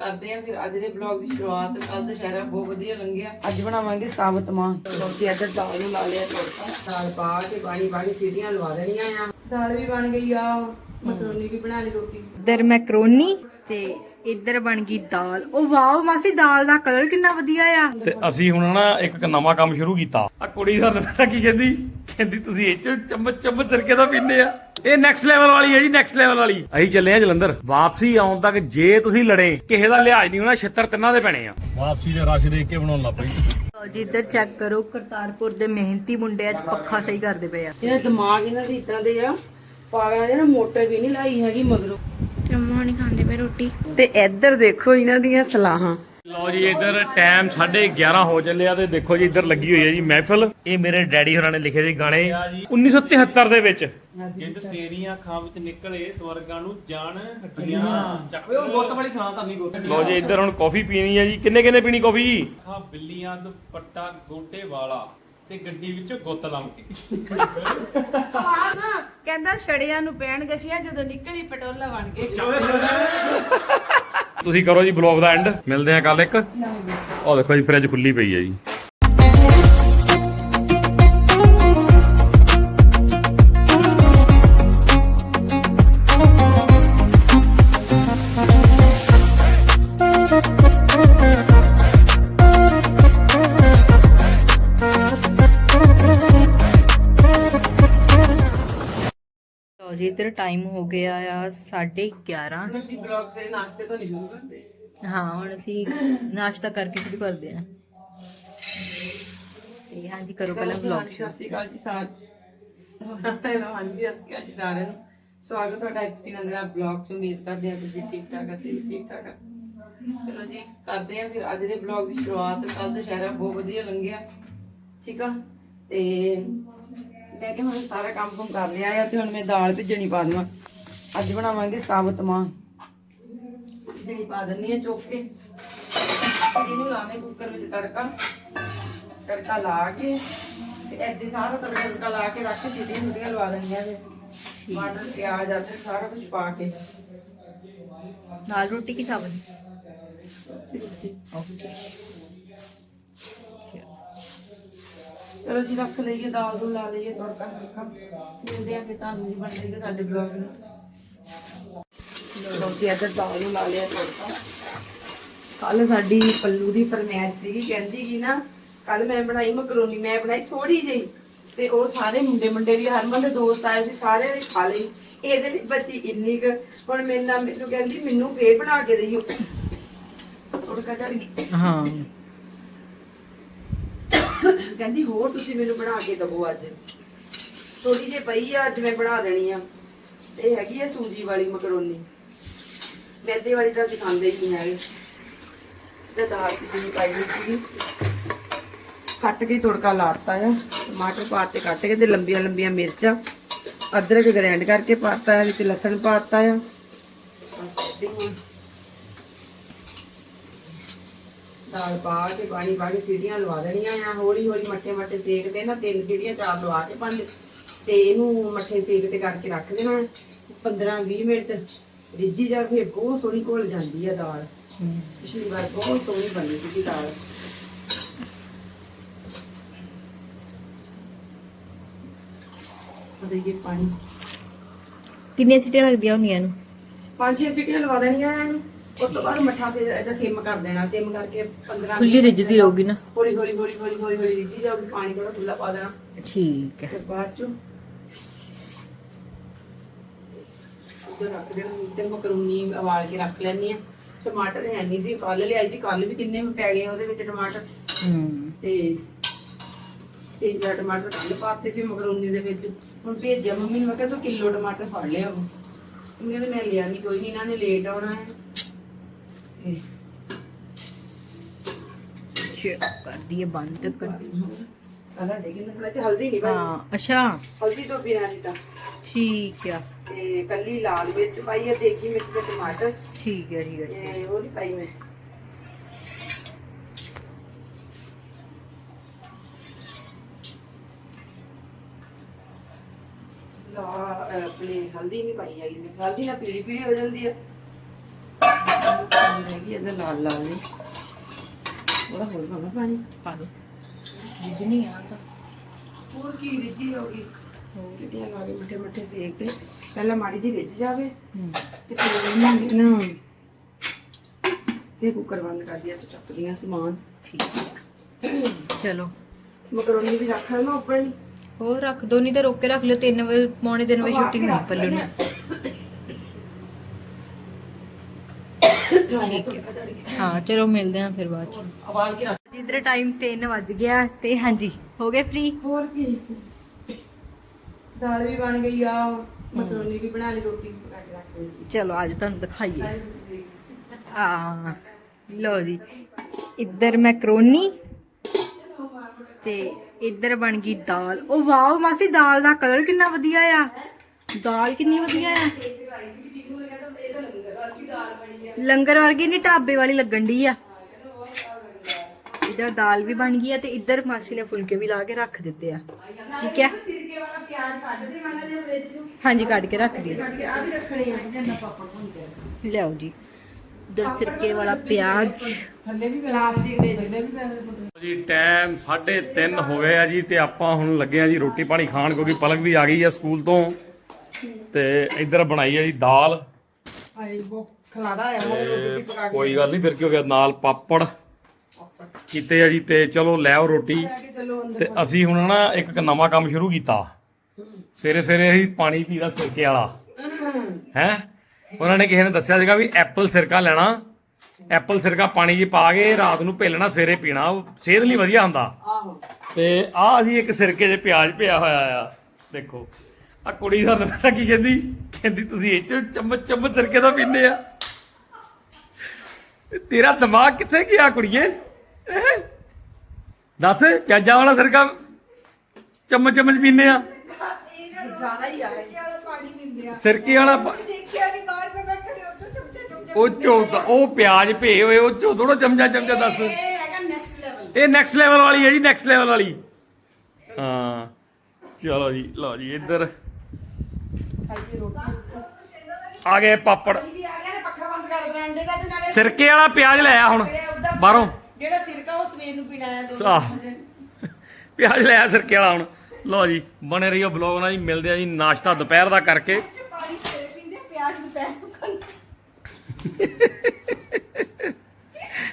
ਕਰਦੇ ਆ ਫਿਰ ਅੱਜ ਦੇ ਬਲੌਗ ਦੀ ਸ਼ੁਰੂਆਤ ਕੱਲ ਦੁਸ਼ਹਿਰਾ ਬਹੁਤ ਵਧੀਆ ਲੰਘਿਆ। ਅੱਜ ਬਣਾਵਾਂਗੇ ਸਾਬਤ ਮਾਂ ਰੋਟੀ ਇੱਧਰ ਦਾਲ ਨੂੰ ਲਾ ਲਿਆ ਤੜਕਾ। ਦਾਲ ਪਾ ਕੇ ਪਾਣੀ ਪਾ ਕੇ ਸੀਟੀਆਂ ਲਵਾ ਦੇਣੀਆਂ ਆ। ਦਾਲ ਵੀ ਬਣ ਗਈ ਆ ਮਕਰੋਨੀ ਵੀ ਬਣਾ ਲਈ ਰੋਟੀ। ਇੱਧਰ ਮੈਕਰੋਨੀ ਤੇ ਇੱਧਰ ਬਣ ਗਈ ਦਾਲ। ਉਹ ਵਾਓ ਮਾਸੀ ਦਾਲ ਦਾ ਕਲਰ ਕਿੰਨਾ ਵਧੀਆ ਆ। ਤੇ ਅਸੀਂ ਹੁਣ ਨਾ ਇੱਕ ਨਵਾਂ ਕੰਮ ਸ਼ੁਰੂ ਕੀਤਾ। ਆ ਕੁੜੀ ਸਾਨੂੰ ਪਤਾ ਕੀ ਕਹਿੰਦੀ? ਕਹਿੰਦੀ ਤੁਸੀਂ ਇਹ ਚ ਚਮਚ ਚਮਚ ਸਿਰਕੇ ਦਾ ਪੀਂਦੇ ਆ। ਇਹ ਨੈਕਸਟ ਲੈਵਲ ਵਾਲੀ ਹੈ ਜੀ ਨੈਕਸਟ ਲੈਵਲ ਵਾਲੀ। ਅਸੀਂ ਚੱਲੇ ਆ ਜਲੰਧਰ। ਵਾਪਸੀ ਆਉਣ ਤੱਕ ਜੇ ਤੁਸੀਂ ਲੜੇ ਕਿਸੇ ਦਾ ਲਿਹਾਜ਼ ਨਹੀਂ ਹੋਣਾ ਛਿੱਤਰ ਤਿੰਨਾਂ ਦੇ ਪੈਣੇ ਆ। ਵਾਪਸੀ ਦੇ ਰਸ਼ ਦੇਖ ਕੇ ਬਣਾਉਣ ਲੱਗ ਪਈ। ਲਓ ਜੀ ਇੱਧਰ ਚੈੱਕ ਕਰੋ ਕਰਤਾਰਪੁਰ ਦੇ ਮਿਹਨਤੀ ਮੁੰਡੇ ਅੱਜ ਪੱਖਾ ਸਹੀ ਕਰਦੇ ਪਏ ਆ। ਇਹਨਾਂ ਦਿਮਾਗ ਇਹਨਾਂ ਦੇ ਇਦਾਂ ਦੇ ਆ। ਪਾਗਲਾਂ ਦੇ ਨਾ ਮੋਟਰ ਵੀ ਨਹੀਂ ਲਾਈ ਹੈਗੀ ਮਗਰੋਂ। ਜੰਮੂ ਨਹੀਂ ਖਾਂਦੇ ਪਏ ਰੋਟੀ। ਤੇ ਇੱਧਰ ਦੇਖੋ ਇਹਨਾਂ ਦੀਆਂ ਸਲਾਹਾਂ। ਲਓ ਜੀ ਇੱਧਰ ਟਾਈਮ 11:30 ਹੋ ਚੱਲਿਆ ਤੇ ਦੇਖੋ ਜੀ ਇੱਧਰ ਲੱਗੀ ਹੋਈ ਹੈ ਜੀ ਮਹਿਫਲ। ਇਹ ਮੇਰੇ ਡੈਡੀ ਹੋਰਾਂ ਨੇ ਲਿਖੇ ਸੀ ਗਾਣੇ 1973 ਦੇ ਵਿੱਚ। ਜਿੱਦ ਤੇਰੀਆਂ ਅੱਖਾਂ ਵਿੱਚ ਨਿਕਲੇ ਸਵਰਗਾਂ ਨੂੰ ਜਾਣ ਹੱਟੀਆਂ ਚੱਕ ਓਏ ਉਹ ਗੁੱਤ ਵਾਲੀ ਸਾਂ ਤਾਂ ਨਹੀਂ ਗੁੱਤ ਲਓ ਜੀ ਇੱਧਰ ਹੁਣ ਕਾਫੀ ਪੀਣੀ ਹੈ ਜੀ। ਕਿੰਨੇ ਕਿੰਨੇ ਪੀਣੀ ਕਾਫੀ ਜੀ? ਬਿੱਲੀਆਂ ਦੁਪੱਟਾ ਗੋਟੇ ਵਾਲਾ। ਤੇ ਗੱਡੀ ਵਿੱਚੋਂ ਗੁੱਤ ਲੰਮ ਕੇ ਨਾ ਕਹਿੰਦਾ ਛੜਿਆਂ ਨੂੰ ਪੈਣ ਗਸੀਆਂ ਜਦੋਂ ਨਿਕਲੀ ਪਟੋਲਾ ਬਣ ਕੇ। ਤੁਸੀਂ ਕਰੋ ਜੀ ਬਲੌਗ ਦਾ ਐਂਡ ਮਿਲਦੇ ਆ ਕੱਲ ਇੱਕ। ਉਹ ਦੇਖੋ ਜੀ ਫ੍ਰਿਜ ਖੁੱਲੀ ਪਈ ਹੈ ਜੀ। ਇੱਧਰ ਟਾਈਮ ਹੋ ਗਿਆ ਆ? 11:30 ਅਸੀਂ ਬਲੌਗ ਸਵੇਰੇ ਨਾਸ਼ਤੇ ਤੋਂ ਨਹੀਂ ਸ਼ੁਰੂ ਕਰਦੇ। ਹਾਂ ਹੁਣ ਅਸੀਂ ਨਾਸ਼ਤਾ ਕਰਕੇ ਸ਼ੁਰੂ ਕਰਦੇ ਹਾਂ ਤੇ ਹਾਂਜੀ ਕਰੋ ਪਹਿਲਾਂ ਹਾਂਜੀ, ਸਤਿ ਸ਼੍ਰੀ ਅਕਾਲ ਜੀ ਸਾਰਿਆਂ ਹਾਂਜੀ ਸਤਿ ਸ਼੍ਰੀ ਅਕਾਲ ਜੀ ਸਾਰਿਆਂ ਨੂੰ। ਸਵਾਗਤ ਤੁਹਾਡਾ ਐਚਪੀ ਨੰਦਰਾ ਬਲੌਗ ਚ। ਉਮੀਦ ਕਰਦੇ ਹਾਂ ਤੁਸੀਂ ਠੀਕ ਠਾਕ ਅਸੀਂ ਵੀ ਠੀਕ ਠਾਕ ਹਾਂ ਚਲੋ ਜੀ ਕਰਦੇ ਹਾਂ ਫਿਰ ਅੱਜ ਦੇ ਬਲੌਗ ਦੀ ਸ਼ੁਰੂਆਤ। ਕੱਲ ਦੁਸ਼ਹਿਰਾ ਬਹੁਤ ਵਧੀਆ ਲੰਘਿਆ। ਠੀਕ ਆ? ਤੇ ਮੈਂ ਕਿ ਹੁਣ ਸਾਰਾ ਕੰਮ ਕੰਮ ਕਰ ਲਿਆ ਆ ਤੇ ਹੁਣ ਮੈਂ ਦਾਲ ਭਿੱਜਣੀ ਪਾ ਦੇਵਾਂ। ਅੱਜ ਬਣਾਵਾਂਗੇ ਸਾਬਤ ਮਾਂ ਭਿੱਜਣੀ ਪਾ ਦਿੰਨੀ ਆ ਚੁੱਕ ਕੇ। ਫਿਰ ਇਹਨੂੰ ਲਾਣੇ ਕੁੱਕਰ ਵਿੱਚ ਤੜਕਾ। ਤੜਕਾ ਲਾ ਕੇ ਤੇ ਐਦੇ ਸਾਰਾ ਤੜਕਾ ਤੜਕਾ ਲਾ ਕੇ ਰੱਖ ਸੀਟੀਆਂ ਹੁੰਦੀਆਂ ਲਵਾ ਦੇਣੀਆਂ ਤੇ ਟਮਾਟਰ ਪਿਆਜ਼ ਆਦਿ ਸਾਰਾ ਕੁਝ ਪਾ ਕੇ। ਨਾਲ ਰੋਟੀ ਕੀ ਚਾਵਲ ਓਕੇ। ਚਲੋ ਜੀ, ਰੱਖ ਲਈਏ, ਦਾਲ ਨੂੰ ਲਾ ਲਈਏ, ਤੜਕਾ ਤੜਕਾ ਮਿਲਦੇ ਆ ਫਿਰ ਤੁਹਾਨੂੰ ਜੀ ਬਣ ਜਾਏਗਾ ਸਾਡੇ ਬਲੌਗ ਨੂੰ। ਲੋ ਜੀ, ਇੱਧਰ ਦਾਲ ਨੂੰ ਲਾ ਲਿਆ, ਤੜਕਾ। ਕੱਲ ਸਾਡੀ ਪੱਲੂ ਦੀ ਫਰਮਾਇਸ਼ ਸੀਗੀ, ਕਹਿੰਦੀ ਕਿ ਨਾ, ਕੱਲ ਮੈਂ ਬਣਾਈ ਮਕਰੋਨੀ, ਮੈਂ ਬਣਾਈ ਥੋੜੀ ਜਿਹੀ। ਤੇ ਉਹ ਸਾਰੇ ਮੁੰਡੇ ਮੁੰਡੇ ਵੀ ਹਰਮਨ ਦੇ ਦੋਸਤ ਆਏ ਸੀ ਸਾਰੇ ਨੇ ਖਾ ਲਈ। ਇਹਦੇ ਲਈ ਬਚੀ ਇੰਨੀ ਕੁ, ਹੁਣ ਮੇਰੇ ਨਾਲ ਮੈਨੂੰ ਕਹਿੰਦੀ, ਮੈਨੂੰ ਫੇਰ ਬਣਾ ਕੇ ਦਈਓ। ਤੜਕਾ ਚੜ ਗਈ ਹਾਂ। ਕਹਿੰਦੀ, ਹੋਰ ਤੁਸੀਂ ਮੈਨੂੰ ਬਣਾ ਕੇ ਦਵੋ ਅੱਜ। ਥੋੜੀ ਜਿਹੀ ਪਈ ਆ, ਅੱਜ ਮੈਂ ਬਣਾ ਦੇਣੀ ਆ। ਇਹ ਹੈਗੀ ਆ ਸੂਜੀ ਵਾਲੀ ਮਕਰੋਨੀ। ਮੈਦੇ ਵਾਲੀ ਤਾਂ ਅਸੀਂ ਖਾਂਦੇ ਹੀ ਨਹੀਂ ਹੈਗੇ। ਤੇ ਦਾਲ ਦੀ ਪਾਈ ਹੋਈ ਸੀਗੀ। ਕੱਟ ਕੇ ਤੜਕਾ ਲਾਤਾ ਆ। ਟਮਾਟਰ ਪਾਤੇ ਕੱਟ ਕੇ ਤੇ ਲੰਬੀਆਂ ਲੰਬੀਆਂ ਮਿਰਚਾਂ, ਅਦਰਕ ਗ੍ਰਾਈਂਡ ਕਰਕੇ ਪਾਤਾ ਆ, ਵਿੱਚ ਲਸਣ ਪਾਤਾ ਆ। ਬਸ ਏਦਾਂ ਹੀ ਹੁਣ ਦਾਲ ਪਾ ਕੇ ਪਾਣੀ ਪਾ ਕੇ ਸੀਟੀਆਂ ਲਵਾ ਦੇਣੀਆਂ ਆ ਹੌਲੀ ਹੌਲੀ ਮੱਠੇ ਮੱਠੇ ਸੇਕ ਤੇ ਨਾ ਤਿੰਨ ਸੀਟੀਆਂ ਚਾਰ ਲਵਾ ਕੇ ਪੰਜ। ਤੇ ਇਹਨੂੰ ਮੱਠੇ ਸੇਕ ਤੇ ਕਰਕੇ ਰੱਖ ਦੇਣਾ 15 20 ਮਿੰਟ ਰਿੱਝੀ ਜਾ ਫਿਰ ਬਹੁਤ ਸੋਹਣੀ ਘੁਲ ਜਾਂਦੀ ਆ ਦਾਲ। ਪਿਛਲੀ ਵਾਰ ਬਹੁਤ ਸੋਹਣੀ ਬਣੀ ਸੀ ਦਾਲ। ਅਦੇ ਪਾਣੀ। ਕਿੰਨੀਆਂ ਸੀਟੀਆਂ ਲੱਗਦੀਆਂ ਹੁੰਦੀਆਂ ਇਹਨੂੰ ਪੰਜ ਛੇ ਸੀਟੀਆਂ ਲਵਾ ਦੇਣੀਆਂ ਆ ਇਹਨੂੰ। ਉਸ ਤੋਂ ਬਾਅਦ ਮੱਠਾ ਸੇ ਇਹਦਾ ਸਿਮ ਕਰ ਦੇਣਾ ਸਿਮ ਕਰਕੇ 15 ਖੁੱਲੀ ਰਿੱਝਦੀ ਰਹੂਗੀ ਨਾ? ਹੌਲੀ ਹੌਲੀ ਹੌਲੀ ਹੌਲੀ ਹੌਲੀ ਹੌਲੀ ਰਿੱਝੀ ਜਾਊਗੀ ਪਾਣੀ ਥੋੜਾ ਖੁੱਲਾ ਪਾ ਦੇਣਾ। ਠੀਕ ਹੈ। ਤੇ ਬਾਅਦ ਚੋਂ ਉਧਰ ਰੱਖ ਦੇਣਾ ਤੇ ਮਕਰੂਨੀ ਉਬਾਲ ਕੇ ਰੱਖ ਲੈਣੀ ਆ ਟਮਾਟਰ ਹੈ ਨਹੀਂ ਸੀ ਕੱਲ ਲਿਆਈ ਸੀ ਕੱਲ ਵੀ ਕਿੰਨੇ ਪੈ ਗਏ ਉਹਦੇ ਵਿੱਚ ਟਮਾਟਰ। ਹੂੰ। ਤੇ ਤੇ ਜਿਹੜਾ ਟਮਾਟਰ ਕੱਲ ਪਾਤੇ ਸੀ ਮਕਰੂਨੀ ਦੇ ਵਿੱਚ। ਹੁਣ ਭੇਜਿਆ ਮੰਮੀ ਨੂੰ ਮੈਂ ਕਿਹਾ ਤੂੰ ਕਿਲੋ ਟਮਾਟਰ ਫੜ ਲਿਆ ਉਹ ਮੰਮੀ ਕਹਿੰਦੇ ਮੈਂ ਲਿਆ ਨਹੀਂ ਕੋਈ ਨਹੀਂ ਇਹਨਾਂ ਨੇ ਲੇਟ ਆਉਣਾ ਹੈ। ਤੇ ਚੈੱਕ ਕਰ ਦਈਏ ਬੰਦ ਕਰ ਕਲਰ ਦੇ ਕਿੰਨੇ ਥੋੜਾ ਜਿਹਾ ਹਲਦੀ ਨਹੀਂ ਪਾਈ ਹਾਂ ਅੱਛਾ ਹਲਦੀ ਤੋਂ ਬਿਨਾਂ ਨਹੀਂ ਤਾਂ ਠੀਕ ਆ ਤੇ ਕੱਲੀ ਲਾਲ ਮਿਰਚ ਪਾਈ ਹੈ ਦੇਖੀ ਮਿਰਚ ਤੇ ਟਮਾਟਰ ਠੀਕ ਹੈ ਠੀਕ ਹੈ ਇਹ ਉਹ ਨਹੀਂ ਪਾਈ ਮੈਂ ਲਾ ਨਹੀਂ ਪਾਈ ਹੈਗੀ ਹੋ ਹੈ ਇਹਦਾ ਲਾਲ ਲਾਲ ਨੇ। ਉਹਦਾ ਹੋਰ ਪਾਣਾ ਪਾਣੀ। ਪਾ ਦੋ। ਜਿੱਦਨੀ ਆ ਤਾਂ। ਹੋਰ ਕੀ ਰਿੱਝੀ ਹੋਗੀ ਕਿਤੇ ਲਾ ਕੇ ਮਿੱਠੇ ਮਿੱਠੇ ਸੇਕ ਤੇ। ਪਹਿਲਾਂ ਮਾੜੀ ਜਿਹੀ ਰਿੱਝ ਜਾਵੇ ਤੇ ਫਿਰ ਇਹਨਾਂ ਨੇ ਇਹ ਕੁੱਕਰ ਬੰਦ ਕਰ ਦਿਆ ਤੇ ਚੱਕਦੀਆਂ ਸਮਾਨ। ਚਲੋ। ਮਕਰੋਨੀ ਵੀ ਰੱਖ ਲੈਣਾ ਉੱਪਰ ਹੀ। ਹੋਰ ਰੱਖ ਦੋ ਨਹੀਂ ਤਾਂ ਰੋਕ ਕੇ ਰੱਖ ਲਿਓ 3 ਵਜੇ ਪੌਣੇ 3 ਵਜੇ ਸ਼ੂਟਿੰਗ ਹੋਣੀ ਪੱਲੂ ਨੇ ਠੀਕ ਹੈ। ਹਾਂ ਚਲੋ ਮਿਲਦੇ ਹਾਂ ਫਿਰ ਬਾਅਦ ਚ। ਉਬਾਲ ਕੇ ਰੱਖ ਜਿੱਧਰ ਟਾਈਮ 3 ਵੱਜ ਗਿਆ ਤੇ ਹਾਂਜੀ ਹੋ ਗਏ ਫ੍ਰੀ ਹੋਰ ਕੀ? ਦਾਲ ਵੀ ਬਣ ਗਈ ਆ ਮਕਰੋਨੀ ਵੀ ਬਣਾ ਲਈ ਰੋਟੀ ਵੀ ਪਕਾ ਕੇ ਰੱਖ ਲਈ। ਚਲੋ ਅੱਜ ਤੁਹਾਨੂੰ ਦਿਖਾਈਏ। ਆ ਲੋ ਜੀ ਇੱਧਰ ਮੈਕਰੋਨੀ ਤੇ ਇੱਧਰ ਬਣ ਗਈ ਦਾਲ। ਉਹ ਵਾਓ ਮਾਸੀ ਦਾਲ ਦਾ ਕਲਰ ਕਿੰਨਾ ਵਧੀਆ ਆ। ਦਾਲ ਕਿੰਨੀ ਵਧੀਆ ਆ। ਲੰਗਰ ਵਰਗੀ ਨਹੀਂ ਢਾਬੇ ਵਾਲੀ ਲੱਗਣ ਦੀ ਆ। ਇੱਧਰ ਦਾਲ ਵੀ ਬਣ ਗਈ ਆ ਤੇ ਇੱਧਰ ਮਾਸੀ ਨੇ ਫੁਲਕੇ ਵੀ ਲਾ ਕੇ ਰੱਖ ਦਿੱਤੇ ਆ। ਠੀਕ ਹੈ ਸਿਰਕੇ ਵਾਲਾ ਪਿਆਜ਼ ਕੱਢ ਦੇ ਮਾੜਾ ਜਿਹਾ ਫ੍ਰਿਜ ਚੋਂ ਹਾਂਜੀ ਕੱਢ ਕੇ ਰੱਖ ਦਿਓ ਕੱਢ ਕੇ ਆ ਵੀ ਰੱਖਣੇ ਆ ਜੰਨਾ ਪਾਪੜ ਭੁੰਨਦੇ ਲਿਆਓ ਜੀ। ਇੱਧਰ ਸਿਰਕੇ ਵਾਲਾ ਪਿਆਜ਼। ਥੱਲੇ ਵੀ ਪਲਾਸਟਿਕ ਦੇ ਥੱਲੇ ਵੀ ਪੈਸੇ ਜੀ ਟਾਈਮ 3:30 ਹੋ ਗਏ ਆ ਜੀ ਤੇ ਆਪਾਂ ਹੁਣ ਲੱਗੇ ਆ ਜੀ ਰੋਟੀ ਪਾਣੀ ਖਾਣ ਕਿਉਂਕਿ ਪਲਕ ਵੀ ਆ ਗਈ ਆ ਸਕੂਲ ਤੋਂ। ਤੇ ਇੱਧਰ ਬਣਾਈ ਆ ਜੀ ਦਾਲ। ਆਈ ਉਹ ਖਲਾੜਾ ਆਇਆ ਮੈਂ ਰੋਟੀ ਪਕਾ ਕੇ ਕੋਈ ਗੱਲ ਨਹੀਂ ਫਿਰ ਕੀ ਹੋ ਗਿਆ? ਨਾਲ ਪਾਪੜ ਕੀਤੇ ਆ ਜੀ ਤੇ ਚਲੋ ਲੈ ਆਓ ਰੋਟੀ। ਕੇ ਚਲੋ ਅੰਦਰ ਤੇ ਅਸੀਂ ਹੁਣ ਨਾ ਇੱਕ ਨਵਾਂ ਕੰਮ ਸ਼ੁਰੂ ਕੀਤਾ। ਸਵੇਰੇ ਸਵੇਰੇ ਅਸੀਂ ਪਾਣੀ ਪੀਦਾ ਸਿਰਕੇ ਵਾਲਾ। ਹੈ? ਉਹਨਾਂ ਨੇ ਕਿਸੇ ਨੇ ਦੱਸਿਆ ਸੀਗਾ ਵੀ ਐਪਲ ਸਿਰਕਾ ਲੈਣਾ। ਐਪਲ ਸਿਰਕਾ ਪਾਣੀ 'ਚ ਪਾ ਕੇ ਰਾਤ ਨੂੰ ਭੇਲਣਾ ਸਵੇਰੇ ਪੀਣਾ। ਉਹ ਸਿਹਤ ਲਈ ਵਧੀਆ ਹੁੰਦਾ। ਆਹੋ। ਤੇ ਆ ਅਸੀਂ ਇੱਕ ਸਿਰਕੇ 'ਚ ਪਿਆਜ਼ ਪਿਆ ਹੋਇਆ ਆ। ਦੇਖੋ। ਆ ਕੁੜੀ ਸਾਨੂੰ ਪਤਾ ਕੀ ਕਹਿੰਦੀ? ਕਹਿੰਦੀ ਤੁਸੀਂ ਇਹ 'ਚ ਚਮਚ ਚਮਚ ਸਿਰਕੇ ਦਾ ਪੀਂਦੇ ਆ। ਤੇਰਾ ਦਿਮਾਗ ਕਿੱਥੇ ਗਿਆ ਕੁੜੀਏ? ਦੱਸ ਪਿਆਜ਼ਾਂ ਵਾਲਾ ਸਿਰਕਾ ਚਮਚ ਚਮਚ ਪੀਂਦੇ ਆ? ਜ਼ਿਆਦਾ ਹੀ ਆ ਸਿਰਕੇ ਵਾਲਾ ਪਾ- ਉਹ ਚੋਦਾ ਉਹ ਪਿਆਜ਼ ਭੇ ਹੋਏ ਉਹ ਚੋ ਥੋੜਾ ਚਮਚਾ ਚਮਚਾ ਦੱਸ। ਇਹ ਹੈਗਾ ਨੈਕਸਟ ਲੈਵਲ ਇਹ ਨੈਕਸਟ ਲੈਵਲ ਵਾਲੀ ਹੈ ਜੀ ਨੈਕਸਟ ਲੈਵਲ ਵਾਲੀ। ਹਾਂ। ਚਲੋ ਜੀ ਲਓ ਜੀ ਇੱਧਰ ਆ ਗਏ ਪਾਪੜ। ਵੀ ਆ ਗਿਆ ਨਾ ਪੱਖਾ ਬੰਦ ਕਰ ਬਰਾਂਡੇ ਦਾ ਤੇ ਨਾਲੇ ਸਿਰਕੇ ਵਾਲਾ ਪਿਆਜ਼ ਲੈ ਆ ਹੁਣ ਬਾਹਰੋਂ। ਜਿਹੜਾ ਸਿਰਕਾ ਉਹ ਸਵੇਰ ਨੂੰ ਪੀਣਾ ਹੈ ਦੋ ਆਹ। ਪਿਆਜ਼ ਲੈ ਆ ਸਿਰਕੇ ਵਾਲਾ ਹੁਣ। ਲਓ ਜੀ ਬਣੇ ਰਹੀਓ ਬਲੌਗ ਨਾਲ ਜੀ ਮਿਲਦੇ ਆ ਜੀ ਨਾਸ਼ਤਾ ਦੁਪਹਿਰ ਦਾ ਕਰਕੇ।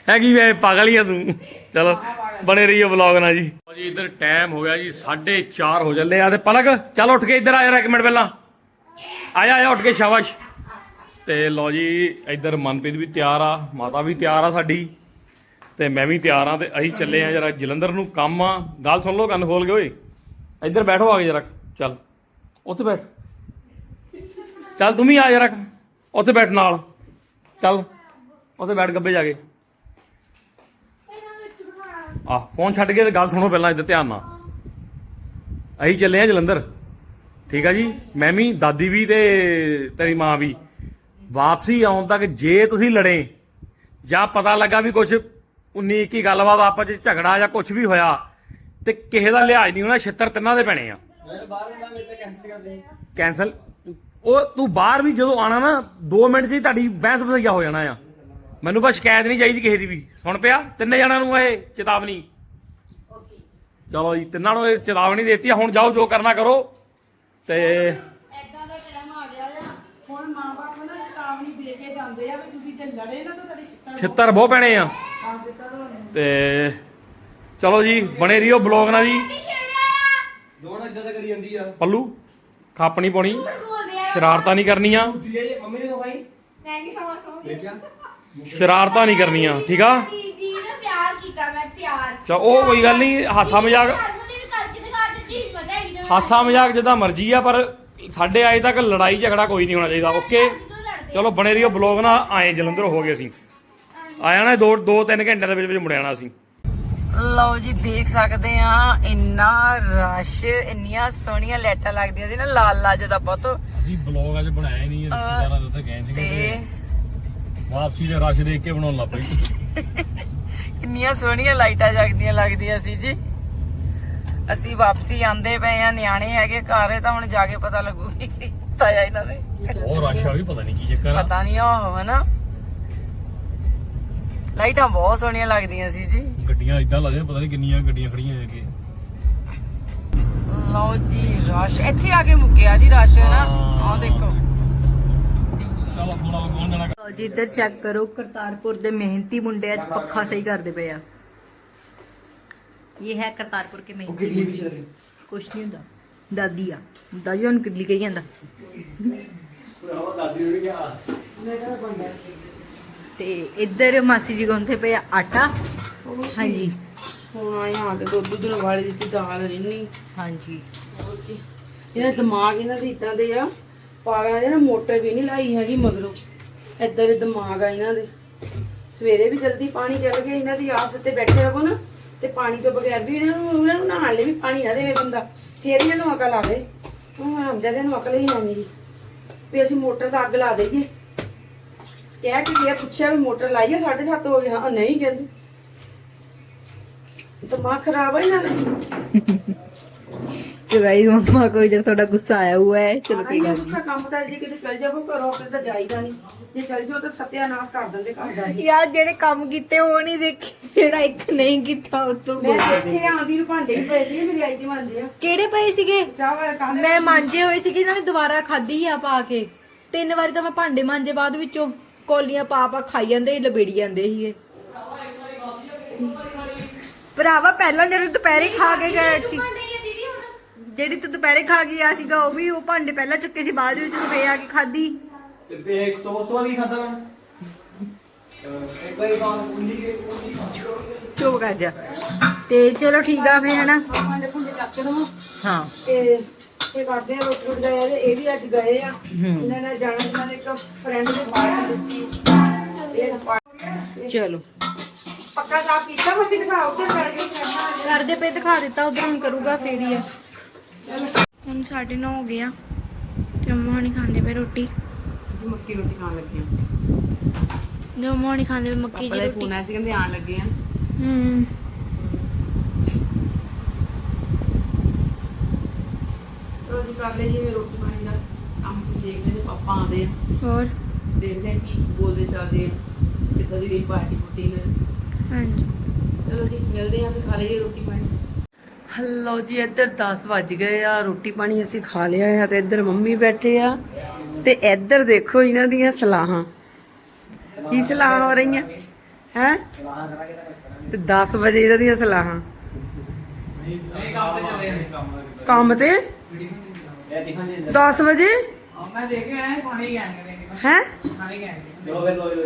ਹੈਗੀ ਵੇ ਪਾਗਲ ਹੀ ਆ ਤੂੰ। ਚਲੋ ਬਣੇ ਰਹੀਓ ਬਲੌਗ ਨਾਲ ਜੀ। ਲਓ ਜੀ ਇੱਧਰ ਟਾਈਮ ਹੋ ਗਿਆ ਜੀ 4:30 ਹੋ ਚੱਲੇ ਆ। ਤੇ ਪਲਕ ਚੱਲ ਉੱਠ ਕੇ ਇੱਧਰ ਆ ਯਾਰ ਇੱਕ ਮਿੰਟ ਪਹਿਲਾਂ। ਆਇਆ ਆਇਆ, ਉੱਠ ਕੇ ਸ਼ਾਬਾਸ਼। ਤੇ ਲਓ ਜੀ, ਇੱਧਰ ਮਨਪ੍ਰੀਤ ਵੀ ਤਿਆਰ ਆ, ਮਾਤਾ ਵੀ ਤਿਆਰ ਆ ਸਾਡੀ। ਤੇ ਮੈਂ ਵੀ ਤਿਆਰ ਆ ਤੇ ਅਸੀਂ ਚੱਲੇ ਆ ਜਰਾ ਜਲੰਧਰ ਨੂੰ ਕੰਮ ਆ। ਗੱਲ ਸੁਣ ਲਓ, ਕੰਨ ਖੋਲ ਕੇ ਓਏ। ਇੱਧਰ ਬੈਠੋ ਆ ਕੇ ਜਰਾ। ਚੱਲ, ਉੱਥੇ ਬੈਠ। ਚੱਲ, ਤੂੰ ਵੀ ਆ ਜਰਾ। ਉੱਥੇ ਬੈਠ ਨਾਲ। ਚੱਲ, ਉੱਥੇ ਬੈਠ ਗੱਬੇ ਜਾ ਕੇ। ਆ, ਫੋਨ ਛੱਡ ਕੇ ਤੇ ਗੱਲ ਸੁਣੋ ਪਹਿਲਾਂ ਇੱਧਰ ਧਿਆਨ ਨਾਲ। ਅਸੀਂ ਚੱਲੇ ਆ ਜਲੰਧਰ। ਠੀਕ ਆ ਜੀ? ਮੈਂ ਵੀ ਦਾਦੀ ਵੀ ਤੇ ਤੇਰੀ ਮਾਂ ਵੀ। ਵਾਪਸੀ ਆਉਣ ਤੱਕ ਜੇ ਤੁਸੀਂ ਲੜੇ ਜਾਂ ਪਤਾ ਲੱਗਾ ਵੀ ਕੁਝ 19 21 ਗੱਲਬਾਤ ਆਪਸ ਵਿੱਚ ਝਗੜਾ ਜਾਂ ਕੁਝ ਵੀ ਹੋਇਆ ਤੇ ਕਿਸੇ ਦਾ ਲਿਹਾਜ਼ ਨਹੀਂ ਹੋਣਾ ਛਿੱਤਰ ਤਿੰਨਾਂ ਦੇ ਪੈਣੇ ਆ। ਕੈਨਸਲ ਉਹ ਤੂੰ ਬਾਹਰ ਵੀ ਜਦੋਂ ਆਣਾ ਨਾ 2 ਮਿੰਟ 'ਚ ਹੀ ਤੁਹਾਡੀ ਬਹਿਸ ਬਸਈਆ ਹੋ ਜਾਣਾ ਆ। ਮੈਨੂੰ ਬਸ ਸ਼ਿਕਾਇਤ ਨਹੀਂ ਚਾਹੀਦੀ ਕਿਸੇ ਦੀ ਵੀ। ਸੁਣ ਪਿਆ? ਤਿੰਨੇ ਜਣਾਂ ਨੂੰ ਇਹ ਚੇਤਾਵਨੀ। ਚਲੋ ਜੀ ਤਿੰਨਾਂ ਨੂੰ ਇਹ ਚੇਤਾਵਨੀ ਦੇਤੀ ਆ। ਹੁਣ ਜਾਓ ਜੋ ਕਰਨਾ ਕਰੋ। ਤੇ ਐਦਾਂ ਦਾ ਟਾਈਮ ਆ ਗਿਆ ਆ। ਹੁਣ ਮਾਂ-ਬਾਪ ਨਾ ਚੇਤਾਵਨੀ ਦੇ ਕੇ ਜਾਂਦੇ ਆ ਵੀ ਤੁਸੀਂ ਜੇ ਲੜੇ ਨਾ ਤਾਂ ਤੁਹਾਡੀ ਛਿੱਤਰ ਛਿੱਤਰ ਬਹੁਤ ਪੈਣੇ ਆ। ਦੱਸ ਦਿੱਤਾ ਤੁਹਾਨੂੰ ਤੇ ਚਲੋ ਜੀ ਬਣੇ ਰਹੀਓ ਬਲੌਗ ਨਾਲ ਜੀ। ਦੋਣਾ ਇਦਾਂ ਦਾ ਕਰੀ ਜਾਂਦੀ ਆ। ਪੱਲੂ ਖਾਪ ਨਹੀਂ ਪਾਉਣੀ। ਸ਼ਰਾਰਤਾਂ ਨਹੀਂ ਕਰਨੀਆਂ। ਜੀ ਇਹ ਮੰਮੀ ਨੇ ਖਵਾਈ ਮੈਂ ਕੀ ਖਾਵਾਂ ਸੋ ਦੇਖਿਆ? ਸ਼ਰਾਰਤਾਂ ਨਹੀਂ ਕਰਨੀਆਂ ਠੀਕ ਆ? ਦੀਦੀ ਨੇ ਪਿਆਰ ਕੀਤਾ ਮੈਂ ਪਿਆਰ। ਚਾ ਉਹ ਕੋਈ ਗੱਲ ਨਹੀਂ ਹਾਸਾ ਮਜ਼ਾਕ ਹਰਮਨ ਨੇ ਵੀ ਕਰਕੇ ਦਿਖਾ ਦਿੱਤੀ ਹਿੰਮਤ ਹੈਗੀ ਨਾ ਹਾਸਾ ਮਜ਼ਾਕ ਜਿੱਦਾਂ ਮਰਜ਼ੀ ਆ ਪਰ ਸਾਡੇ ਅਜੇ ਤੱਕ ਲੜਾਈ ਝਗੜਾ ਕੋਈ ਨਹੀਂ ਹੋਣਾ ਚਾਹੀਦਾ ਓਕੇ ਚਲੋ ਬਣੇ ਰਹੀਓ ਬਲੌਗ ਨਾਲ ਆਏ ਜਲੰਧਰ ਹੋ ਗਏ ਅਸੀਂ। ਆ ਜਾਣਾ 2 2 3 ਘੰਟਿਆਂ ਦੇ ਵਿੱਚ ਵਿੱਚ ਮੁੜ ਅਸੀਂ। ਲਓ ਜੀ ਦੇਖ ਸਕਦੇ ਆ ਇੰਨਾ ਰਸ਼ ਇੰਨੀਆਂ ਸੋਹਣੀਆਂ ਲਾਈਟਾਂ ਲੱਗਦੀਆਂ ਸੀ ਨਾ ਲਾਲ ਲਾਲ ਜਿਹਦਾ ਬਹੁਤ। ਅਸੀਂ ਬਲੌਗ ਅੱਜ ਬਣਾਇਆ ਹੀ ਨਹੀਂ ਰਿਸ਼ਤੇਦਾਰਾਂ ਦੇ ਉੱਤੇ ਗਏ ਤੇ ਵਾਪਸੀ ਦੇ ਰਸ਼ ਦੇਖ ਕੇ ਬਣਾਉਣ ਲੱਗ ਪਈ ਇੰਨੀਆਂ ਸੋਹਣੀਆਂ ਲਾਈਟਾਂ ਜਗਦੀਆਂ ਲੱਗਦੀਆਂ ਸੀ ਜੀ। ਅਸੀਂ ਵਾਪਸੀ ਆਂਦੇ ਪਏ ਆ ਨਿਆਣੇ ਹੈਗੇ ਘਰ ਤਾਂ ਹੁਣ ਜਾ ਕੇ ਪਤਾ ਲੱਗੂ ਕੀ ਕੀਤਾ ਆ ਇਹਨਾਂ ਨੇ। ਉਹ ਰਸ਼ ਆ ਵੀ ਪਤਾ ਨਹੀਂ ਕੀ ਚੱਕਰ ਆ। ਪਤਾ ਨਹੀਂ ਉਹ ਹਨਾ। ਲਾਈਟਾਂ ਬਹੁਤ ਸੋਹਣੀਆਂ ਲੱਗਦੀਆਂ ਸੀ ਜੀ। ਗੱਡੀਆਂ ਇਦਾਂ ਲੱਗਦੀਆਂ ਪਤਾ ਨਹੀਂ ਕਿੰਨੀਆਂ ਗੱਡੀਆਂ ਖੜੀਆਂ ਅੱਗੇ। ਲਓ ਜੀ ਰਸ਼। ਇੱਥੇ ਆ ਕੇ ਮੁੱਕਿਆ ਜੀ ਰਸ਼ ਨਾ ਆਹ ਦੇਖੋ। ਚਲੋ ਥੋੜਾ ਕੌਣ ਜਾਣਾ? ਲਓ ਜੀ ਇੱਧਰ ਚੈੱਕ ਕਰੋ ਕਰਤਾਰਪੁਰ ਦੇ ਮਿਹਨਤੀ ਮੁੰਡੇ ਅੱਜ ਪੱਖਾ ਸਹੀ ਕਰਦੇ ਪਏ ਆ। ਇਹ ਹੈ ਕਰਤਾਰਪੁਰ ਕੇ ਮਿਹਨਤੀ ਕਿੱਲੀ ਪਿੱਛੇ ਤੇਰੇ ਕੁਛ ਨਹੀਂ ਹੁੰਦਾ। ਦਾਦੀ ਆ। ਦਾਦੀ ਉਹਨੂੰ ਕਿੱਡਲੀ ਕਹੀ ਜਾਂਦਾ। ਦਾਦੀ ਨੂੰ ਤੇ ਇੱਧਰ ਮਾਸੀ ਜੀ ਗਾਉਂਦੇ ਪਏ ਆ ਆਟਾ। ਹਾਂਜੀ। ਹੁਣ ਹਾਂ ਤੇ ਦੁੱਧ ਦੁੱਧ ਵਾਲੀ ਦਿੱਤੀ ਦਾਲ ਰਿੰਨੀ। ਹਾਂਜੀ। ਇਹਨਾਂ ਦਿਮਾਗ ਇਹਨਾਂ ਦੇ ਇਦਾਂ ਦੇ ਆ ਪਾਗਲਾਂ ਦੇ ਨਾ ਮੋਟਰ ਵੀ ਨਹੀਂ ਲਾਈ ਹੈਗੀ ਮਗਰੋਂ। ਏਦਾਂ ਦੇ ਦਿਮਾਗ ਆ ਇਹਨਾਂ ਦੇ। ਸਵੇਰੇ ਵੀ ਜਲਦੀ ਪਾਣੀ ਚੱਲ ਗਿਆ ਇਹਨਾਂ ਦੀ ਆਸ ਤੇ ਬੈਠੇ ਰਹੋ ਨਾ। ਤੇ ਪਾਣੀ ਤੋਂ ਬਗੈਰ ਵੀ ਇਹਨਾਂ ਨੂੰ ਉਹਨਾਂ ਨੂੰ ਨਹਾਉਣ ਲਈ ਵੀ ਪਾਣੀ ਨਾ ਦੇਵੇ ਬੰਦਾ ਫੇਰ ਹੀ ਇਹਨੂੰ ਅਕਲ ਆਵੇ ਉਹ ਹਮਜਦੇ ਨੂੰ ਅਕਲ ਹੀ ਨਹੀਂ ਵੀ ਅਸੀਂ ਮੋਟਰ ਤਾਂ ਅੱਗ ਲਾ ਦਈਏ ਕਹਿ ਕੇ ਗਿਆ ਪੁੱਛਿਆ ਵੀ ਮੋਟਰ ਲਾਈਏ 7:30 ਹੋ ਗਏ ਹਾਂ ਨਹੀਂ ਕਹਿੰਦੇ ਦਿਮਾਗ ਖਰਾਬ ਹੈ ਇਹਨਾਂ ਦਾ तो गाइस मम्मा को इधर थोड़ा गुस्सा आया हुआ है चलो कोई ਆਈਆਂ बात ਗੁੱਸਾ ਕੰਮ ਤਾਂ ਜੇ ਕਿਤੇ ਚੱਲ ਜਾਵੋ ਘਰੋਂ ਆਪਣੇ ਤਾਂ ਜਾਈਦਾ ਨਹੀਂ ਦੁਬਾਰਾ ਖਾਧੀ ਆ ਪਾ ਕੇ। ਤਿੰਨ ਵਾਰੀ ਤਾਂ ਮੈਂ ਭਾਂਡੇ ਮਾਂਜੇ ਬਾਅਦ ਵਿੱਚੋਂ। ਕੋਲੀਆਂ ਪਾ ਪਾ ਖਾਈ ਜਾਂਦੇ ਸੀ ਲਬੇੜੀ ਜਾਂਦੇ ਸੀ ਭਰਾਵਾ ਪਹਿਲਾਂ ਜਿਹੜੇ ਦੁਪਹਿਰੇ ਖਾ ਕੇ ਗਏ ਸੀ। ਜਿਹੜੀ ਤੂੰ ਦੁਪਹਿਰੇ ਖਾ ਗਈ ਆ ਸੀਗਾ ਉਹ ਵੀ ਉਹ ਭਾਂਡੇ ਪਹਿਲਾਂ ਚੁੱਕੇ ਸੀ ਬਾਅਦ ਵਿੱਚ ਤੂੰ ਫੇਰ ਆ ਕੇ ਖਾਧੀ। ਤੇ ਇੱਕ ਤੋਂ ਉਸ ਤੋਂ ਬਾਅਦ ਕੀ ਖਾਦਾ ਮੈਂ? ਇੱਕ ਵਾਰੀ ਬਾਅਦ ਉੰਨੀ ਕੇ ਉੰਨੀ ਚੁੱਪ ਕਰ ਜਾ। ਤੇ ਚਲੋ ਠੀਕ ਆ ਫੇਰ ਹਨਾ? ਭਾਂਡੇ ਭੁੰਡੇ ਚੱਕ ਕੇ ਦਵਾਂ ਹਾਂ। ਤੇ ਇਹ ਕਰਦੇ ਆ ਰੋਟੀ ਰੋਟੀ ਦਾ ਯਾਰ ਇਹ ਵੀ ਅੱਜ ਗਏ ਆ। ਇਹਨਾਂ ਨੇ ਜਾਣਾ ਇਹਨਾਂ ਨੇ ਇੱਕ ਫਰੈਂਡ ਦੇ ਪਾਰਟੀ ਦਿੱਤੀ। ਇਹ ਪਾ- ਚਲੋ। ਪੱਕਾ ਸਾਫ਼ ਕੀਤਾ ਮੰਮੀ ਦਿਖਾਓ ਤੇ ਕਰਕੇ ਕਰਨਾ ਕਰਦੇ ਪਏ ਦਿਖਾ ਦਿੱਤਾ ਉਧਰ ਹੁਣ ਕਰੂਗਾ ਫੇਰ ਹੀ ਆ। ਹੁਣ 9:30 ਹੋ ਗਿਆ ਤੇ ਮੰਮਾ ਨਹੀਂ ਖਾਂਦੇ ਪਏ ਰੋਟੀ। ਅਸੀਂ ਮੱਕੀ ਰੋਟੀ ਖਾਣ ਲੱਗੇ ਆ। ਮੰਮਾ ਨਹੀਂ ਖਾਂਦੇ ਪਏ ਮੱਕੀ ਪਾਪਾ ਦੀ ਰੋਟੀ ਫੋਨ ਆਇਆ ਸੀ ਕਹਿੰਦੇ ਆਣ ਲੱਗੇ ਆ। ਹੂੰ। ਚਲੋ ਜੀ ਕਰ ਲਈਏ ਮੈਂ ਰੋਟੀ ਪਾਣੀ ਦਾ ਕੰਮ ਦੇਖਦੇ ਨੇ ਪਾਪਾ ਆਉਂਦੇ ਆ। ਹੋਰ? ਦੇਖਦੇ ਆ ਕੀ ਬੋਲਦੇ ਚੱਲਦੇ ਆ ਕਿੱਦਾਂ ਦੀ ਰਹੀ ਪਾਰਟੀ ਪੁੱਟੀ ਨੇ ਹਾਂਜੀ। ਚਲੋ ਜੀ ਮਿਲਦੇ ਆ ਫਿਰ ਖਾ ਲਈਏ ਰੋਟੀ ਪਾਣੀ। ਹਲੋ ਜੀ ਇੱਧਰ 10 ਵੱਜ ਗਏ ਆ ਰੋਟੀ ਪਾਣੀ ਅਸੀਂ ਖਾ ਲਿਆ ਆ ਤੇ ਇੱਧਰ ਮੰਮੀ ਬੈਠੇ ਆ। ਤੇ ਇੱਧਰ ਦੇਖੋ ਇਹਨਾਂ ਦੀਆਂ ਸਲਾਹਾਂ। ਕੀ ਸਲਾਹਾਂ ਹੋ ਰਹੀਆਂ? ਹੈ? ਤੇ 10 ਵਜੇ ਇਹਨਾਂ ਦੀਆਂ ਸਲਾਹਾਂ। ਕੰਮ ਤੇ? 10 ਵਜੇ? ਮੈਂ ਦੇਖ ਕੇ ਆਇਆ ਪਾਣੀ ਹੈ?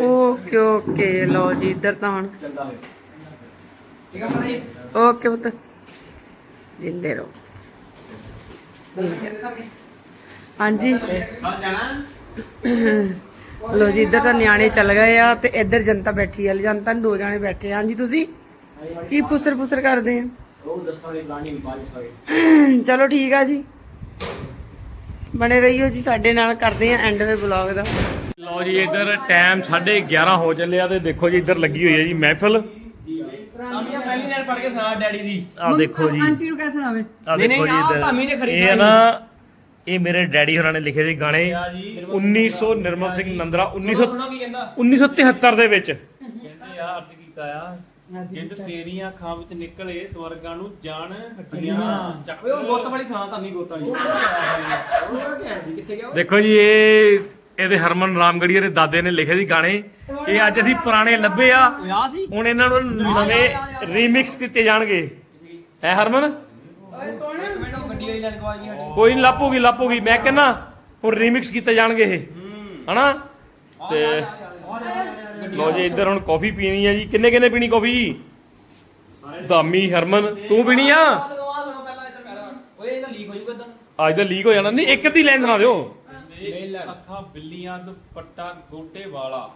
Okay okay. ਲਓ ਜੀ, ਇੱਧਰ ਤਾਂ ਹੁਣ। ਓਕੇ ਪੁੱਤ। ਜਿੰਦੇ ਰਹੋ। ਹਾਂਜੀ। ਲੋ ਜੀ ਇੱਧਰ ਤਾਂ ਨਿਆਣੇ ਚੱਲ ਗਏ ਆ ਤੇ ਇੱਧਰ ਜਨਤਾ ਬੈਠੀ ਆ। ਜਨਤਾ ਨੂੰ ਦੋ ਜਾਣੇ ਬੈਠੇ ਆ। ਹਾਂਜੀ ਤੁਸੀਂ? ਕੀ ਪੁਸਰ ਪੁਸਰ ਕਰਦੇ ਆ? ਉਹ ਦੱਸਾਂਗੇ ਪਲਾਨਿੰਗ ਬਾਅਦ ਸਾਰੇ ਚਲੋ ਠੀਕ ਆ ਜੀ। ਬਣੇ ਰਹੀਓ ਜੀ ਸਾਡੇ ਨਾਲ ਕਰਦੇ ਆ ਐਂਡ ਵੇ ਬਲੌਗ ਦਾ। ਲਓ ਜੀ ਇੱਧਰ ਟਾਈਮ 11:30 ਹੋ ਚੱਲਿਆ ਤੇ ਦੇਖੋ ਜੀ ਇੱਧਰ ਲੱਗੀ ਹੋਈ ਹੈ ਜੀ ਮਹਿਫਲ। ਤਾਮੀਆਂ ਪਹਿਲੀ ਲਾਈਨ ਪੜ ਕੇ ਸੁਣਾ ਡੈਡੀ ਦੀ। ਆ ਦੇਖੋ ਜੀ। ਆਂਟੀ ਨੂੰ ਕਿਹ ਸੁਣਾਵੇ। ਨਹੀਂ, ਨੇ ਇਹ ਨਾ ਇਹ ਮੇਰੇ ਡੈਡੀ ਹੋਰਾਂ ਨੇ ਲਿਖੇ ਸੀ ਗਾਣੇ 1900 ਨਿਰਮਲ ਸਿੰਘ ਨੰਦਰਾ 1900 ਸੁਣੋ ਕੀ ਕਹਿੰਦਾ। 1973 ਦੇ ਵਿੱਚ। ਕਹਿੰਦੇ ਆ ਅਰਥ ਕੀਤਾ ਆ ਜਿੰਦ ਤੇਰੀਆਂ ਅੱਖਾਂ ਵਿੱਚ ਨਿਕਲੇ ਸਵਰਗਾਂ ਨੂੰ ਜਾਣ ਓਏ ਉਹ ਗੋਤ ਵਾਲੀ ਗੋਤ ਵਾਲੀ। ਉਹ? ਦੇਖੋ ਜੀ ਇਹ ਇਹਦੇ ਹਰਮਨ ਰਾਮਗੜੀਆ ਦੇ ਦਾਦੇ ਨੇ ਲਿਖੇ ਸੀ ਗਾਣੇ। ਇਹ ਅੱਜ ਅਸੀਂ ਪੁਰਾਣੇ ਲੱਭੇ ਆ। ਓਏ ਹੁਣ ਇਹਨਾਂ ਨੂੰ ਨਵੇਂ ਰੀਮਿਕਸ ਕੀਤੇ ਜਾਣਗੇ। ਹੈ ਹਰਮਨ? ਮਿੰਟ ਉਹ ਗੱਡੀ ਵਾਲੀ ਸਾਡੀ ਕੋਈ ਨਹੀਂ ਲੱਭੂਗੀ ਲੱਭੂਗੀ ਮੈਂ ਕਹਿੰਨਾ ਹੁਣ ਰੀਮਿਕਸ ਕੀਤੇ ਜਾਣਗੇ ਇਹ ਹਨਾ ਤੇ ਲੋ ਜੀ ਇੱਧਰ ਹੁਣ ਕਾਫੀ ਪੀਣੀ ਆ ਜੀ ਕਿੰਨੇ ਕਿੰਨੇ ਪੀਣੀ ਕਾਫੀ ਜੀ ਦਾਮੀ ਹਰਮਨ ਤੂੰ ਪੀਣੀ ਆ ਓਏ ਇਹਦਾ ਲੀਕ ਹੋ ਜੂਗਾ ਅੱਜ ਤਾਂ ਲੀਕ ਹੋ ਜਾਣਾ ਨਹੀਂ ਇੱਕ ਅੱਧੀ ਲਾਈਨ ਸੁਣਾ ਦਿਓ ਅੱਖਾਂ ਬਿੱਲੀਆਂ ਦੁਪੱਟਾ ਗੋਟੇ ਵਾਲਾ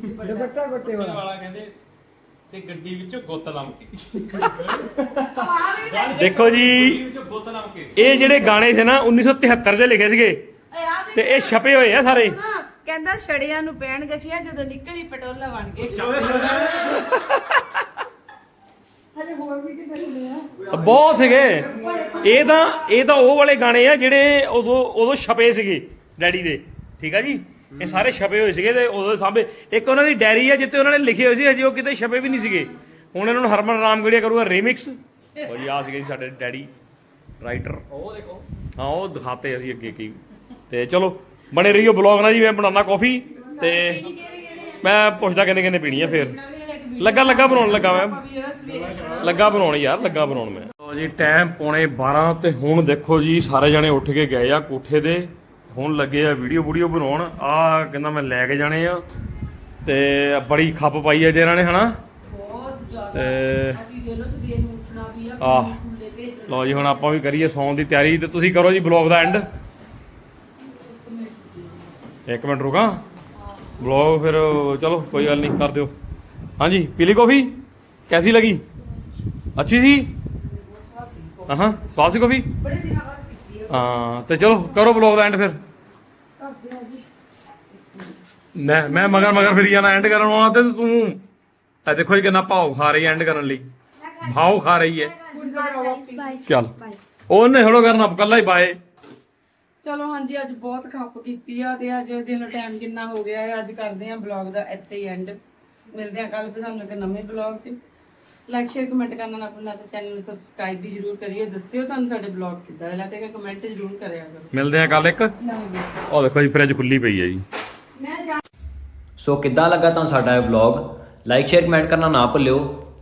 ਦੁਪੱਟਾ ਗੋਟੇ ਵਾਲਾ ਕਹਿੰਦੇ ਤੇ ਗੱਡੀ ਵਿੱਚੋਂ ਗੁੱਤ ਲੰਮ ਕੇ ਦੇਖੋ ਜੀ ਇਹ ਜਿਹੜੇ ਗਾਣੇ ਸੀ ਨਾ 1973 ਦੇ ਲਿਖੇ ਸੀਗੇ। ਤੇ ਇਹ ਛਪੇ ਹੋਏ ਆ ਸਾਰੇ। ਕਹਿੰਦਾ ਛੜਿਆਂ ਨੂੰ ਪੈਣ ਗਸ਼ਿਆ ਜਦੋਂ ਨਿਕਲੀ ਪਟੋਲਾ ਬਣ ਕੇ। ਬਹੁਤ ਸੀਗੇ। ਇਹ ਤਾਂ ਇਹ ਤਾਂ ਉਹ ਵਾਲੇ ਗਾਣੇ ਆ ਜਿਹੜੇ ਉਦੋਂ ਉਦੋਂ ਛਪੇ ਸੀਗੇ ਡੈਡੀ ਦੇ। ਠੀਕ ਆ ਜੀ? ਇਹ ਸਾਰੇ ਛਪੇ ਹੋਏ ਸੀਗੇ ਤੇ ਉਦੋਂ ਸਾਹਮਣੇ ਇੱਕ ਉਹਨਾਂ ਦੀ ਡਾਇਰੀ ਆ ਜਿੱਤੇ ਉਹਨਾਂ ਨੇ ਲਿਖੇ ਹੋਏ ਸੀ ਅਜੇ ਉਹ ਕਿਤੇ ਛਪੇ ਵੀ ਨਹੀਂ ਸੀਗੇ। ਹੁਣ ਇਹਨਾਂ ਨੂੰ ਹਰਮਨ ਰਾਮਗੜੀਆ ਕਰੂਗਾ ਰੀਮਿਕਸ ਉਹ ਜੀ ਆ ਸੀਗੇ ਸਾਡੇ ਡੈਡੀ। ਰਾਈਟਰ ਉਹ ਦੇਖੋ। ਹਾਂ ਉਹ ਦਿਖਾਤੇ ਅਸੀਂ ਅੱਗੇ ਕੀ। ਤੇ ਚਲੋ ਬਣੇ ਰਹੀਓ ਬਲੌਗ ਨਾਲ ਜੀ ਮੈਂ ਬਣਾਉਣਾ ਕਾਫੀ ਤੇ ਮੈਂ ਪੁੱਛਦਾ ਕਿੰਨੇ ਕਿੰਨੇ ਪੀਣੀ ਆ ਫੇਰ। ਲੱਗਾ ਲੱਗਾ ਬਣਾਉਣ ਲੱਗਾ ਮੈਂ। ਲੱਗਾ ਬਣਾਉਣ ਯਾਰ ਲੱਗਾ ਬਣਾਉਣ ਮੈਂ। ਲਓ ਜੀ ਟਾਈਮ ਪੌਣੇ 12 ਤੇ ਹੁਣ ਦੇਖੋ ਜੀ ਸਾਰੇ ਜਣੇ ਉੱਠ ਕੇ ਗਏ ਆ ਕੋਠੇ ਦੇ ਹੁਣ ਲੱਗੇ ਆ ਵੀਡੀਓ ਵੀਡੀਓ ਬਣਾਉਣ। ਆ ਕਹਿੰਦਾ ਮੈਂ ਲੈ ਕੇ ਜਾਣੇ ਆ। ਤੇ ਬੜੀ ਖੱਪ ਪਾਈ ਆ ਜੇ ਇਹਨਾਂ ਨੇ ਹਨਾ? ਤੇ ਆਹ। ਲਓ ਜੀ, ਹੁਣ ਆਪਾਂ ਵੀ ਕਰੀਏ ਸੌਣ ਦੀ ਤਿਆਰੀ ਤੇ ਤੁਸੀਂ ਕਰੋ ਜੀ ਬਲੌਗ ਦਾ ਐਂਡ ਇੱਕ ਮਿੰਟ ਰੁਕਾਂ। ਬਲੌਗ ਫਿਰ ਚਲੋ, ਕੋਈ ਗੱਲ ਨਹੀਂ, ਕਰ ਦਿਓ। ਹਾਂਜੀ ਪੀਲੀ ਕਾਫੀ? ਕੈਸੀ ਲਗੀ? ਅੱਛੀ ਸੀ? ਹਾਂ ਸਵਾਸੀ ਕਾਫੀ? ਹਾਂ, ਤੇ ਚਲੋ, ਕਰੋ ਬਲੌਗ ਦਾ ਐਂਡ ਫਿਰ। ਮੈਂ ਮੈਂ ਮਗਰ ਮਗਰ ਫਿਰ ਜਾਣਾ ਐਂਡ ਕਰਨ ਆਉਣਾ ਤੇ ਤੂੰ। ਇਹ ਦੇਖੋ ਜੀ, ਕਿੰਨਾ ਭਾਉ ਖਾ ਰਹੀ ਐਂਡ ਕਰਨ ਲਈ। ਭਾਉ ਖਾ ਰਹੀ ਹੈ ਚੱਲ ਉਹਨੇ ਥੋੜੋ ਕਰਨਾ ਕੱਲਾ ਹੀ ਪਾਏ ਚਲੋ ਹਾਂਜੀ ਅੱਜ ਬਹੁਤ ਖੱਪ ਕੀਤੀ ਆ ਤੇ ਅੱਜ ਦਿਨ ਟਾਈਮ ਕਿੰਨਾ ਹੋ ਗਿਆ ਹੈ ਅੱਜ ਕਰਦੇ ਆ ਬਲੌਗ ਦਾ ਇੱਥੇ ਹੀ ਐਂਡ ਮਿਲਦੇ ਆ ਕੱਲ ਫਿਰ ਤੁਹਾਨੂੰ ਇੱਕ ਨਵੇਂ ਬਲੌਗ 'ਚ ਲਾਈਕ ਸ਼ੇਅਰ ਕਮੈਂਟ ਕਰਨਾ ਨਾ ਭੁੱਲਣਾ ਤੇ ਚੈਨਲ ਨੂੰ ਸਬਸਕ੍ਰਾਈਬ ਵੀ ਜਰੂਰ ਕਰਿਓ ਦੱਸਿਓ ਤੁਹਾਨੂੰ ਸਾਡੇ ਬਲੌਗ ਕਿੱਦਾਂ ਲੱਗੇ ਤੇ ਕਮੈਂਟ ਜਰੂਰ ਕਰਿਆ ਕਰੋ। ਮਿਲਦੇ ਆ ਕੱਲ ਇੱਕ ਉਹ ਦੇਖੋ ਜੀ ਫ੍ਰਿਜ ਖੁੱਲੀ ਪਈ ਹੈ ਜੀ ਸੋ ਕਿੱਦਾਂ ਲੱਗਾ ਤੁਹਾਨੂੰ ਸਾਡਾ ਇਹ ਵਲੌਗ ਲਾਈਕ ਸ਼ੇਅਰ ਕਮੈਂਟ ਕਰਨਾ ਨਾ ਭੁੱਲਿਓ